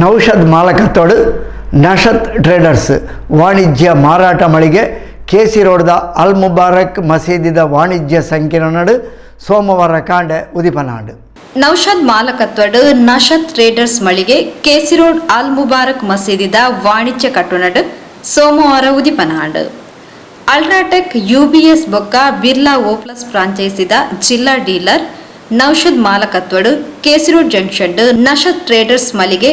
Naushad ಮಾಲಕತ್ತೋಡು ನಶತ್ traders ವಾಣಿಜ್ಯ ಮಾರಾಟ ಮಳಿಗೆ ಕೆ ಕೆಸಿ ರೋಡ್ದ ಅಲ್ ಮುಬಾರಕ್ ಮಸೀದಿದ ವಾಣಿಜ್ಯ ಸಂಕೀರ್ಣ ನಡು ಸೋಮವಾರ ಕಾಂಡೆ ಉದಿಪನಾಡು ನೌಷಾದ್ ಮಾಲಕತ್ವಡು ನಶತ್ ಟ್ರೇಡರ್ಸ್ ಮಳಿಗೆ ಕೇಸಿ ರೋಡ್ ಅಲ್ ಮುಬಾರಕ್ ಮಸೀದಿದ ವಾಣಿಜ್ಯ ಕಟ್ಟುನಡು ಸೋಮವಾರ ಉದಿಪನಾಡು ಅಲ್ಟ್ರಾಟೆಕ್ ಯುಬಿಎಸ್ ಬೊಕ್ಕ ಬಿರ್ಲಾ ಓ ಪ್ಲಸ್ ಫ್ರಾಂಚೈಸಿದ ಜಿಲ್ಲಾ dealer Naushad ಮಾಲಕತ್ವಡು KC road junction Nashat traders ಮಳಿಗೆ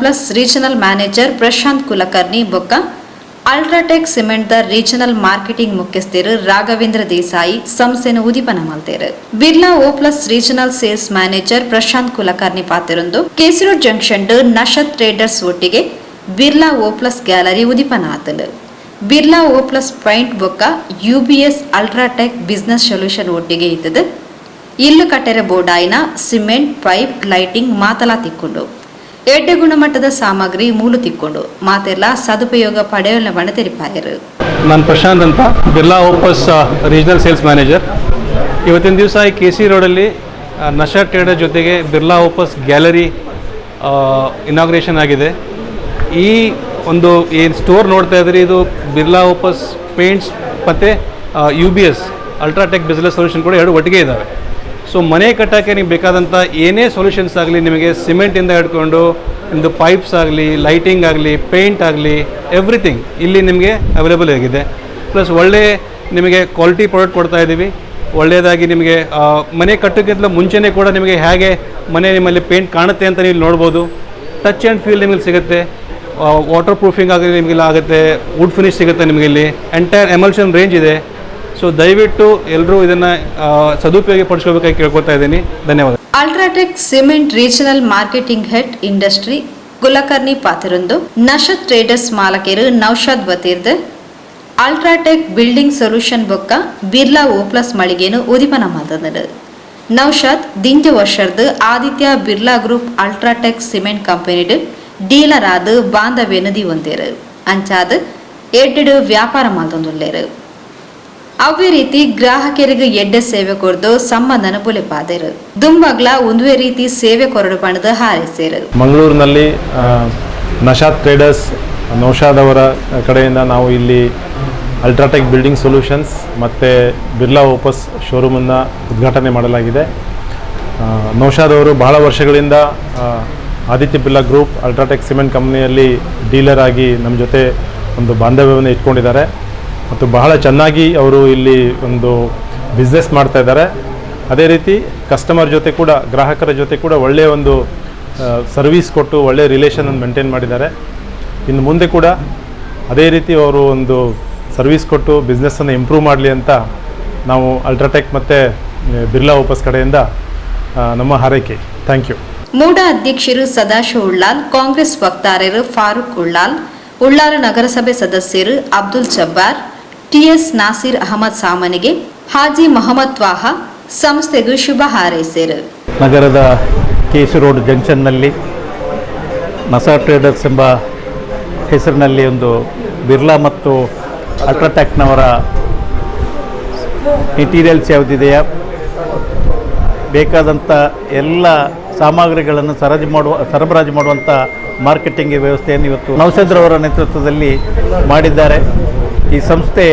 plus regional manager Prashant Kulkarni ಬೊಕ್ಕ ಅಲ್ಟ್ರಾಟೆಕ್ ಸಿಮೆಂಟ್ ದ ರೀಜನಲ್ ಮಾರ್ಕೆಟಿಂಗ್ ಮುಖ್ಯಸ್ಥರು ರಾಘವೇಂದ್ರ ದೇಸಾಯಿ ಸಂಸ್ಥೆನ ಉದಿಪನ ಮಲ್ತೇರು Birla Opus regional sales manager Prashant Kulkarni ಪಾತಿರೊಂದು ಕೇಸರು ಜಂಕ್ಷನ್ ನಶತ್ ಟ್ರೇಡರ್ಸ್ ಒಟ್ಟಿಗೆ ಬಿರ್ಲಾ ಓ ಪ್ಲಸ್ ಗ್ಯಾಲರಿ ಉದಿಪನ ಆತಲು ಬಿರ್ಲಾ ಓ ಪ್ಲಸ್ ಪಾಯಿಂಟ್ ಬೊಕ್ಕ ಯುಬಿಎಸ್ ಅಲ್ಟ್ರಾಟೆಕ್ ಬಿಸ್ನೆಸ್ ಸೊಲ್ಯೂಷನ್ ಒಟ್ಟಿಗೆ ಇದ್ದದು ಇಲ್ಲು ಕಟ್ಟೆರೆ ಬೋರ್ಡಾಯಿನ ಸಿಮೆಂಟ್ ಪೈಪ್ ಲೈಟಿಂಗ್ ಮಾತಲಾ ತಿಕ್ಕೊಂಡು ಎಡ್ಡೆ ಗುಣಮಟ್ಟದ ಸಾಮಗ್ರಿ ಮೂಲ ತಿಕ್ಕೊಂಡು ಮಾತೆಲ್ಲ ಸದುಪಯೋಗ ಪಡೆಯಲ್ಲ ಬಣ ತೆರಿಪಾಯರು ನಾನು ಪ್ರಶಾಂತ್ ಅಂತ, Birla Opus regional sales manager ಇವತ್ತಿನ ದಿವಸ ಈ ಕೆ ಸಿ ರೋಡಲ್ಲಿ ನಶಾ ಟ್ರೇಡರ್ ಜೊತೆಗೆ ಬಿರ್ಲಾ ಓಪಸ್ ಗ್ಯಾಲರಿ ಇನಾಗ್ರೇಷನ್ ಆಗಿದೆ. ಈ ಒಂದು ಏನು ಸ್ಟೋರ್ ನೋಡ್ತಾ ಇದ್ರಿ, ಇದು ಬಿರ್ಲಾ ಓಪಸ್ ಪೇಂಟ್ಸ್ ಮತ್ತು U B S UltraTech business solution ಕೂಡ ಎರಡು ಒಟ್ಟಿಗೆ ಇದ್ದಾವೆ ಸೊ ಮನೆ ಕಟ್ಟೋಕ್ಕೆ ನಿಮ್ಗೆ ಬೇಕಾದಂಥ ಏನೇ ಸೊಲ್ಯೂಷನ್ಸ್ ಆಗಲಿ, ನಿಮಗೆ ಸಿಮೆಂಟಿಂದ ಹಿಡ್ಕೊಂಡು ನಿಮ್ಮದು ಪೈಪ್ಸ್ ಆಗಲಿ ಲೈಟಿಂಗ್ ಆಗಲಿ ಪೇಂಟ್ ಆಗಲಿ ಎವ್ರಿಥಿಂಗ್ ಇಲ್ಲಿ ನಿಮಗೆ ಅವೈಲೇಬಲ್ ಆಗಿದೆ. ಪ್ಲಸ್ ಒಳ್ಳೆ ನಿಮಗೆ ಕ್ವಾಲಿಟಿ ಪ್ರಾಡಕ್ಟ್ ಕೊಡ್ತಾ ಇದ್ದೀವಿ. ಒಳ್ಳೆಯದಾಗಿ ನಿಮಗೆ ಮನೆ ಕಟ್ಟೋಕ್ಕಿಂತ ಮುಂಚೆನೇ ಕೂಡ ನಿಮಗೆ ಹೇಗೆ ಮನೆ ನಿಮ್ಮಲ್ಲಿ ಪೇಂಟ್ ಕಾಣುತ್ತೆ ಅಂತ ನೀವು ನೋಡ್ಬೋದು. ಟಚ್ ಆ್ಯಂಡ್ ಫೀಲ್ ನಿಮಗೆ ಸಿಗುತ್ತೆ. ವಾಟರ್ ಪ್ರೂಫಿಂಗ್ ಆಗಲಿ ನಿಮಗೆಲ್ಲ ಆಗುತ್ತೆ. ವುಡ್ ಫಿನಿಶ್ ಸಿಗುತ್ತೆ ನಿಮಗೆ ಇಲ್ಲಿ. ಎಂಟೈರ್ ಎಮಲ್ಷನ್ ರೇಂಜ್ ಇದೆ. ಸೊ ದಯವಿಟ್ಟು ಎಲ್ಲರೂ ಇದನ್ನು ಸದುಪಯೋಗ ಪಡಿಸ್ಕೋಬೇಕಾಗಿ ಕೇಳ್ಕೊತಾ ಇದ್ದೀನಿ. ಧನ್ಯವಾದ. UltraTech cement regional marketing head industry Kulkarni ಪಾತಿರೊಂದು Nashat traders ಮಾಲಕೇರು ನೌಶಾದ್ ವತೀರ್ದ್ ಅಲ್ಟ್ರಾಟೆಕ್ ಬಿಲ್ಡಿಂಗ್ ಸೊಲ್ಯೂಷನ್ ಬೊಕ್ಕ ಬಿರ್ಲಾ ಓಪ್ಲಸ್ ಪ್ಲಸ್ ಮಳಿಗೆನು ಉದಿಪನ ಮಾತಂದರು ನೌಶಾದ್ ದಿಂಜ ವರ್ಷರ್ದು Aditya Birla group UltraTech cement ಕಂಪನಿಡ್ dealer ಆದ ಬಾಂಧವ್ಯನದಿ ಅಂಚಾದ್ ಅಂಚಾದ ಎಡ್ಡು ವ್ಯಾಪಾರ ಮಾಲ್ತೊಂದುಲ್ಲೇರು ಅವೇ ರೀತಿ ಗ್ರಾಹಕರಿಗೆ ಎಡ್ಡ ಸೇವೆ ಕೊರದು ಸಂಬಂಧನ ಬುಲೆಪಾದೇರು ದುಂಬಗ್ಲ ಒಂದುವೇ ರೀತಿ ಸೇವೆ ಕೊರಡು ಪಣದ ಹಾರೈಸಿರು ಮಂಗಳೂರಿನಲ್ಲಿ ನಶಾದ್ ಟ್ರೇಡರ್ಸ್, ನೌಶಾದ್ ಅವರ ಕಡೆಯಿಂದ ನಾವು ಇಲ್ಲಿ ಅಲ್ಟ್ರಾಟೆಕ್ ಬಿಲ್ಡಿಂಗ್ ಸೊಲ್ಯೂಷನ್ಸ್ ಮತ್ತು ಬಿರ್ಲಾ ಓಪಸ್ ಶೋರೂಮನ್ನು ಉದ್ಘಾಟನೆ ಮಾಡಲಾಗಿದೆ. ನೌಶಾದ್ ಅವರು ಬಹಳ ವರ್ಷಗಳಿಂದ Aditya Birla group UltraTech cement ಕಂಪ್ನಿಯಲ್ಲಿ ಡೀಲರ್ ಆಗಿ ನಮ್ಮ ಜೊತೆ ಒಂದು ಬಾಂಧವ್ಯವನ್ನು ಇಟ್ಕೊಂಡಿದ್ದಾರೆ. ಮತ್ತು ಬಹಳ ಚೆನ್ನಾಗಿ ಅವರು ಇಲ್ಲಿ ಒಂದು ಬಿಸ್ನೆಸ್ ಮಾಡ್ತಾ ಇದ್ದಾರೆ. ಅದೇ ರೀತಿ ಕಸ್ಟಮರ್ ಜೊತೆ ಕೂಡ, ಗ್ರಾಹಕರ ಜೊತೆ ಕೂಡ ಒಳ್ಳೆಯ ಒಂದು ಸರ್ವಿಸ್ ಕೊಟ್ಟು ಒಳ್ಳೆಯ ರಿಲೇಷನನ್ನು ಮೇಂಟೈನ್ ಮಾಡಿದ್ದಾರೆ. ಇನ್ನು ಮುಂದೆ ಕೂಡ ಅದೇ ರೀತಿ ಅವರು ಒಂದು ಸರ್ವಿಸ್ ಕೊಟ್ಟು ಬಿಸ್ನೆಸ್ಸನ್ನು ಇಂಪ್ರೂವ್ ಮಾಡಲಿ ಅಂತ ನಾವು ಅಲ್ಟ್ರಾಟೆಕ್ ಮತ್ತು ಬಿರ್ಲಾ ವಾಪಸ್ ಕಡೆಯಿಂದ ನಮ್ಮ ಹಾರೈಕೆ. ಥ್ಯಾಂಕ್ ಯು ಮೂಡ ಅಧ್ಯಕ್ಷರು ಸದಾಶಿವ ಉಳ್ಳಾಲ್, ಕಾಂಗ್ರೆಸ್ ವಕ್ತಾರರು ಫಾರೂಕ್ ಉಳ್ಳಾಲ್, ಉಳ್ಳಾಲ ನಗರಸಭೆ ಸದಸ್ಯರು ಅಬ್ದುಲ್ ಜಬ್ಬಾರ್ ಟಿಎಸ್ ನಾಸೀರ್ ಅಹಮದ್ ಸಾಮನಿಗೆ ಹಾಜಿ ಮೊಹಮ್ಮದ್ ತ್ವಾಹ ಸಂಸ್ಥೆಗೂ ಶುಭ ಹಾರೈಸಿರು. ನಗರದ ಕೆ ಸಿ ರೋಡ್ ಜಂಕ್ಷನ್ನಲ್ಲಿ ಮಸಾ ಟ್ರೇಡರ್ಸ್ ಎಂಬ ಹೆಸರಿನಲ್ಲಿ ಒಂದು ಬಿರ್ಲಾ ಮತ್ತು ಅಲ್ಟ್ರಾಟ್ಯಾಕ್ನವರ ಮೆಟೀರಿಯಲ್ಸ್ ಯಾವುದಿದೆಯಾ? ಬೇಕಾದಂಥ ಎಲ್ಲ ಸಾಮಗ್ರಿಗಳನ್ನು ಸರಾಜು ಮಾಡುವ, ಸರಬರಾಜು ಮಾಡುವಂಥ ಮಾರ್ಕೆಟಿಂಗ್ ವ್ಯವಸ್ಥೆಯನ್ನು ಇವತ್ತು ನೌಸೇಂದ್ರವರ ನೇತೃತ್ವದಲ್ಲಿ ಮಾಡಿದ್ದಾರೆ. ಈ ಸಂಸ್ಥೆ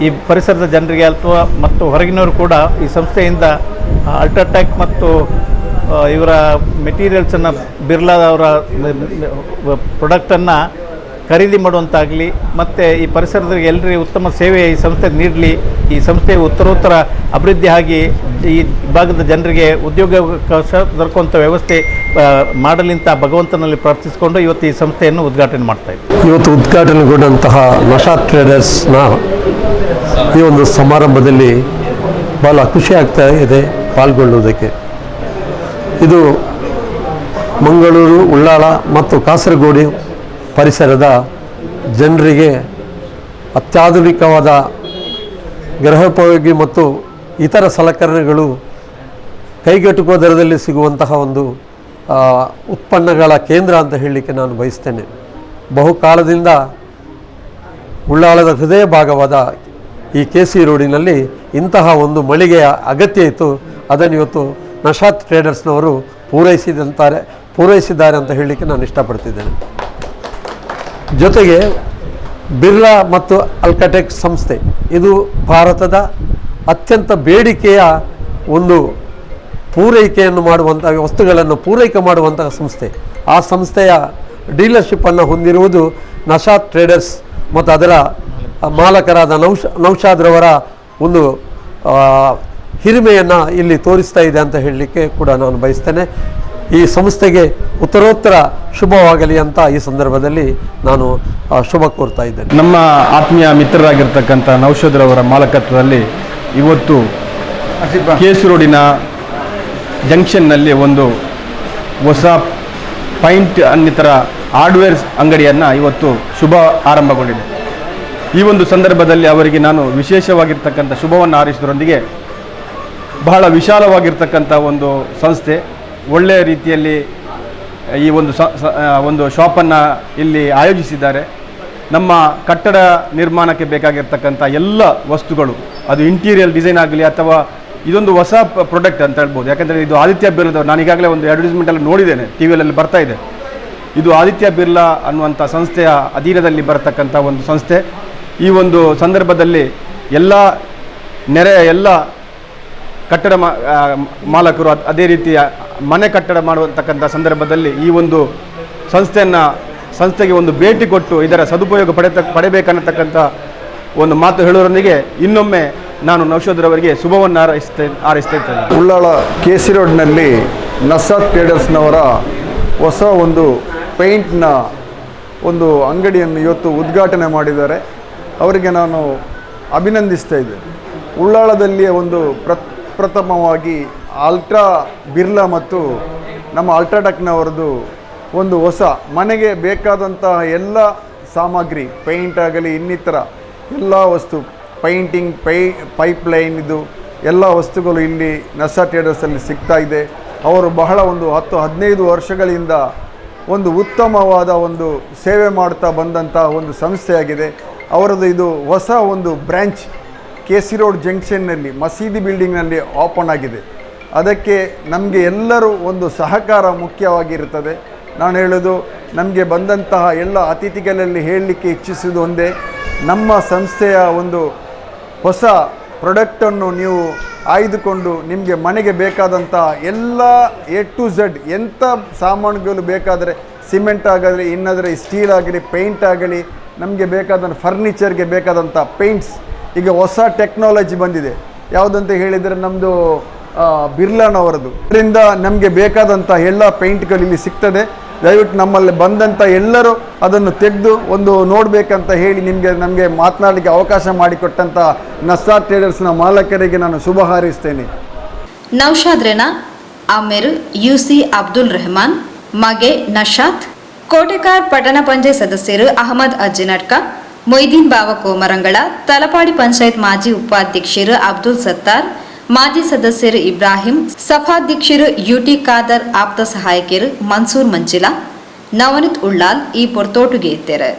ಈ ಪರಿಸರದ ಜನರಿಗೆ ಅಥವಾ ಮತ್ತು ಹೊರಗಿನವರು ಕೂಡ ಈ ಸಂಸ್ಥೆಯಿಂದ ಅಲ್ಟ್ರಾಟ್ಯಾಕ್ ಮತ್ತು ಇವರ ಮೆಟೀರಿಯಲ್ಸನ್ನು ಬಿರ್ಲಾದವರ ಪ್ರಾಡಕ್ಟನ್ನು ಖರೀದಿ ಮಾಡುವಂತಾಗಲಿ, ಮತ್ತು ಈ ಪರಿಸರದಲ್ಲಿ ಎಲ್ಲರಿಗೆ ಉತ್ತಮ ಸೇವೆ ಈ ಸಂಸ್ಥೆ ನೀಡಲಿ, ಈ ಸಂಸ್ಥೆ ಉತ್ತರೋತ್ತರ ಅಭಿವೃದ್ಧಿ ಆಗಿ ಈ ಭಾಗದ ಜನರಿಗೆ ಉದ್ಯೋಗ ಅವಕಾಶ ದೊರಕುವಂಥ ವ್ಯವಸ್ಥೆ ಮಾಡಲಿಂತ ಭಗವಂತನಲ್ಲಿ ಪ್ರಾರ್ಥಿಸಿಕೊಂಡು ಇವತ್ತು ಈ ಸಂಸ್ಥೆಯನ್ನು ಉದ್ಘಾಟನೆ ಮಾಡ್ತಾ ಇದ್ದೀವಿ ಇವತ್ತು ಉದ್ಘಾಟನೆಗೊಂಡಂತಹ ನಶಾ ಟ್ರೇಡರ್ಸ್ನ ಈ ಒಂದು ಸಮಾರಂಭದಲ್ಲಿ ಭಾಳ ಖುಷಿ ಆಗ್ತಾ ಇದೆ ಪಾಲ್ಗೊಳ್ಳುವುದಕ್ಕೆ. ಇದು ಮಂಗಳೂರು ಉಳ್ಳಾಳ ಮತ್ತು ಕಾಸರಗೋಡು ಪರಿಸರದ ಜನರಿಗೆ ಅತ್ಯಾಧುನಿಕವಾದ ಗೃಹೋಪಯೋಗಿ ಮತ್ತು ಇತರ ಸಲಕರಣೆಗಳು ಕೈಗೆಟುಕುವ ದರದಲ್ಲಿ ಸಿಗುವಂತಹ ಒಂದು ಉತ್ಪನ್ನಗಳ ಕೇಂದ್ರ ಅಂತ ಹೇಳಲಿಕ್ಕೆ ನಾನು ಬಯಸ್ತೇನೆ. ಬಹುಕಾಲದಿಂದ ಉಳ್ಳಾಳದ ಹೃದಯ ಭಾಗವಾದ ಈ ಕೆ ಸಿ ರೋಡಿನಲ್ಲಿ ಇಂತಹ ಒಂದು ಮಳಿಗೆಯ ಅಗತ್ಯ ಇತ್ತು. ಅದನ್ನು ಇವತ್ತು ನಶಾತ್ ಟ್ರೇಡರ್ಸ್ನವರು ಪೂರೈಸಿದಂತಾರೆ, ಪೂರೈಸಿದ್ದಾರೆ ಅಂತ ಹೇಳಲಿಕ್ಕೆ ನಾನು ಇಷ್ಟಪಡ್ತಿದ್ದೇನೆ. ಜೊತೆಗೆ ಬಿರ್ಲಾ ಮತ್ತು ಅಲ್ಕಟೆಕ್ ಸಂಸ್ಥೆ. ಇದು ಭಾರತದ ಅತ್ಯಂತ ಬೇಡಿಕೆಯ ಒಂದು ಪೂರೈಕೆಯನ್ನು ಮಾಡುವಂಥ ವಸ್ತುಗಳನ್ನು ಪೂರೈಕೆ ಮಾಡುವಂತಹ ಸಂಸ್ಥೆ. ಆ ಸಂಸ್ಥೆಯ ಡೀಲರ್ಶಿಪ್ಪನ್ನು ಹೊಂದಿರುವುದು ನಶಾತ್ ಟ್ರೇಡರ್ಸ್ ಮತ್ತು ಅದರ ಮಾಲಕರಾದ ನೌಶ ನೌಶಾದ್ರವರ ಒಂದು ಹಿರಿಮೆಯನ್ನು ಇಲ್ಲಿ ತೋರಿಸ್ತಾ ಇದೆ ಅಂತ ಹೇಳಲಿಕ್ಕೆ ಕೂಡ ನಾನು ಬಯಸ್ತೇನೆ. ಈ ಸಂಸ್ಥೆಗೆ ಉತ್ತರೋತ್ತರ ಶುಭವಾಗಲಿ ಅಂತ ಈ ಸಂದರ್ಭದಲ್ಲಿ ನಾನು ಶುಭ ಕೋರ್ತಾ ಇದ್ದೇನೆ. ನಮ್ಮ ಆತ್ಮೀಯ ಮಿತ್ರರಾಗಿರ್ತಕ್ಕಂಥ ನೌಷಧರವರ ಮಾಲಕತ್ವದಲ್ಲಿ ಇವತ್ತು ಕೇಸು ರೋಡಿನ ಜಂಕ್ಷನ್ನಲ್ಲಿ ಒಂದು ಹೊಸ ಪೈಂಟ್ ಅನ್ನಿತರ ಹಾರ್ಡ್ವೇರ್ ಅಂಗಡಿಯನ್ನು ಇವತ್ತು ಶುಭ ಆರಂಭಗೊಂಡಿದೆ. ಈ ಒಂದು ಸಂದರ್ಭದಲ್ಲಿ ಅವರಿಗೆ ನಾನು ವಿಶೇಷವಾಗಿರ್ತಕ್ಕಂಥ ಶುಭವನ್ನು ಆರಿಸಿದ್ರೊಂದಿಗೆ ಬಹಳ ವಿಶಾಲವಾಗಿರ್ತಕ್ಕಂಥ ಒಂದು ಸಂಸ್ಥೆ ಒಳ್ಳೆಯ ರೀತಿಯಲ್ಲಿ ಈ ಒಂದು ಒಂದು ಶಾಪನ್ನು ಇಲ್ಲಿ ಆಯೋಜಿಸಿದ್ದಾರೆ. ನಮ್ಮ ಕಟ್ಟಡ ನಿರ್ಮಾಣಕ್ಕೆ ಬೇಕಾಗಿರ್ತಕ್ಕಂಥ ಎಲ್ಲ ವಸ್ತುಗಳು, ಅದು ಇಂಟೀರಿಯರ್ ಡಿಸೈನ್ ಆಗಲಿ ಅಥವಾ ಇದೊಂದು ಹೊಸ ಪ್ರಾಡಕ್ಟ್ ಅಂತ ಹೇಳ್ಬೋದು. ಯಾಕಂದರೆ ಇದು ಆದಿತ್ಯ ಬಿರ್ಲಾ ನಾನು ಈಗಾಗಲೇ ಒಂದು ಅಡ್ವರ್ಟೈಸ್ಮೆಂಟಲ್ಲಿ ನೋಡಿದ್ದೇನೆ, ಟಿ ವಿಯಲ್ಲಿ ಬರ್ತಾ ಇದೆ. ಇದು ಆದಿತ್ಯ ಬಿರ್ಲಾ ಅನ್ನುವಂಥ ಸಂಸ್ಥೆಯ ಅಧೀನದಲ್ಲಿ ಬರತಕ್ಕಂಥ ಒಂದು ಸಂಸ್ಥೆ. ಈ ಒಂದು ಸಂದರ್ಭದಲ್ಲಿ ಎಲ್ಲ ನೆರೆಯ ಎಲ್ಲ ಕಟ್ಟಡ ಮಾಲಕರು ಅದೇ ರೀತಿಯ ಮನೆ ಕಟ್ಟಡ ಮಾಡುವಂತಕ್ಕಂಥ ಸಂದರ್ಭದಲ್ಲಿ ಈ ಒಂದು ಸಂಸ್ಥೆಯನ್ನು, ಸಂಸ್ಥೆಗೆ ಒಂದು ಭೇಟಿ ಕೊಟ್ಟು ಇದರ ಸದುಪಯೋಗ ಪಡೆತ ಪಡೆಯಬೇಕನ್ನತಕ್ಕಂಥ ಒಂದು ಮಾತು ಹೇಳೋರೊಂದಿಗೆ ಇನ್ನೊಮ್ಮೆ ನಾನು ನೌಷಧರವರಿಗೆ ಶುಭವನ್ನು ಹಾರೈಸ್ತೇ ಹಾರೈಸ್ತಾ ಇದ್ದೇನೆ. ಉಳ್ಳಾಳ ಕೆ ಸಿ ರೋಡ್ನಲ್ಲಿ ನಸಾದ್ ಟ್ರೇಡರ್ಸ್ನವರ ಹೊಸ ಒಂದು ಪೇಂಟ್ನ ಒಂದು ಅಂಗಡಿಯನ್ನು ಇವತ್ತು ಉದ್ಘಾಟನೆ ಮಾಡಿದ್ದಾರೆ. ಅವರಿಗೆ ನಾನು ಅಭಿನಂದಿಸ್ತಾ ಇದ್ದೇನೆ. ಉಳ್ಳಾಳದಲ್ಲಿ ಒಂದು ಪ್ರಪ್ರಥಮವಾಗಿ ಅಲ್ಟ್ರಾ ಬಿರ್ಲಾ ಮತ್ತು ನಮ್ಮ ಅಲ್ಟ್ರಾಟೆಕ್ನವರದು ಒಂದು ಹೊಸ, ಮನೆಗೆ ಬೇಕಾದಂತಹ ಎಲ್ಲ ಸಾಮಗ್ರಿ ಪೇಂಟ್ ಆಗಲಿ, ಇನ್ನಿತರ ಎಲ್ಲ ವಸ್ತು ಪೈಂಟಿಂಗ್ ಪೈ ಪೈಪ್ ಲೈನ್ ಇದು ಎಲ್ಲ ವಸ್ತುಗಳು ಇಲ್ಲಿ ನಸಾ ಟೇಡರ್ಸಲ್ಲಿ ಸಿಗ್ತಾ ಇದೆ. ಅವರು ಬಹಳ ಒಂದು ಹತ್ತು, ಹದಿನೈದು ವರ್ಷಗಳಿಂದ ಒಂದು ಉತ್ತಮವಾದ ಒಂದು ಸೇವೆ ಮಾಡ್ತಾ ಬಂದಂಥ ಒಂದು ಸಂಸ್ಥೆಯಾಗಿದೆ. ಅವರದ್ದು ಇದು ಹೊಸ ಒಂದು ಬ್ರ್ಯಾಂಚ್ ಕೆ ಸಿ ರೋಡ್ ಜಂಕ್ಷನ್ನಲ್ಲಿ ಮಸೀದಿ ಬಿಲ್ಡಿಂಗ್ನಲ್ಲಿ ಓಪನ್ ಆಗಿದೆ. ಅದಕ್ಕೆ ನಮಗೆ ಎಲ್ಲರೂ ಒಂದು ಸಹಕಾರ ಮುಖ್ಯವಾಗಿರುತ್ತದೆ. ನಾನು ಹೇಳೋದು, ನಮಗೆ ಬಂದಂತಹ ಎಲ್ಲ ಅತಿಥಿಗಳಲ್ಲಿ ಹೇಳಲಿಕ್ಕೆ ಇಚ್ಛಿಸುವುದು ಒಂದೇ. ನಮ್ಮ ಸಂಸ್ಥೆಯ ಒಂದು ಹೊಸ ಪ್ರಾಡಕ್ಟನ್ನು ನೀವು ಆಯ್ದುಕೊಂಡು ನಿಮಗೆ ಮನೆಗೆ ಬೇಕಾದಂತಹ ಎಲ್ಲ ಎ ಟು ಝಡ್ ಎಂಥ ಸಾಮಾನುಗಳು ಬೇಕಾದರೆ ಸಿಮೆಂಟ್ ಆಗಲಿ, ಇನ್ನಾದರೆ ಸ್ಟೀಲ್ ಆಗಲಿ ಪೇಂಟ್ ಆಗಲಿ, ನಮಗೆ ಬೇಕಾದಂಥ ಫರ್ನಿಚರ್ಗೆ ಬೇಕಾದಂಥ ಪೇಂಟ್ಸ್ ಈಗ ಹೊಸ ಟೆಕ್ನಾಲಜಿ ಬಂದಿದೆ. ಯಾವುದಂತ ಹೇಳಿದರೆ ನಮ್ಮದು ಬಿರ್ಲಾನವರದು ಇದರಿಂದ ನಮಗೆ ಬೇಕಾದಂಥ ಎಲ್ಲ ಪೇಂಟ್ಗಳು ಇಲ್ಲಿ ಸಿಗ್ತದೆ. ದಯವಿಟ್ಟು ನಮ್ಮಲ್ಲಿ ಬಂದಂಥ ಎಲ್ಲರೂ ಅದನ್ನು ತೆಗೆದು ಒಂದು ನೋಡಬೇಕಂತ ಹೇಳಿ ನಿಮಗೆ, ನಮಗೆ ಮಾತನಾಡಲಿಕ್ಕೆ ಅವಕಾಶ ಮಾಡಿಕೊಟ್ಟಂಥ ನಸ್ಸಾ ಟ್ರೇಡರ್ಸ್ನ ಮಾಲಕರಿಗೆ ನಾನು ಶುಭ ಹಾರೈಸ್ತೇನೆ. ನೌಶಾದ್ ರೆನಾ ಯು ಯುಸಿ ಅಬ್ದುಲ್ ರೆಹಮಾನ್, ಮಗೆ ನಶಾತ್, ಕೋಟೆಕಾರ್ ಪಟ್ಟಣ ಪಂಚಾಯತ್ ಸದಸ್ಯರು ಅಹಮದ್ ಅಜ್ಜಿನಟ್ಕ ಮೊಯ್ದೀನ್ ಬಾವ ಕೋಮರಂಗಳ ತಲಪಾಡಿ ಪಂಚಾಯತ್ ಮಾಜಿ ಉಪಾಧ್ಯಕ್ಷರು ಅಬ್ದುಲ್ ಸತ್ತಾರ್ ಮಾಜಿ ಸದಸ್ಯರು ಇಬ್ರಾಹಿಂ, ಸಭಾಧ್ಯಕ್ಷರು ಯುಟಿ ಖಾದರ್ ಆಪ್ತ ಸಹಾಯಕಿಯರು ಮನ್ಸೂರ್ ಮಂಜಿಲಾ, ನವನಿತ್ ಉಳ್ಳಾಲ್ ಈ ಪೊರ್ತೋಟುಗೆ ಇದ್ದಾರೆ.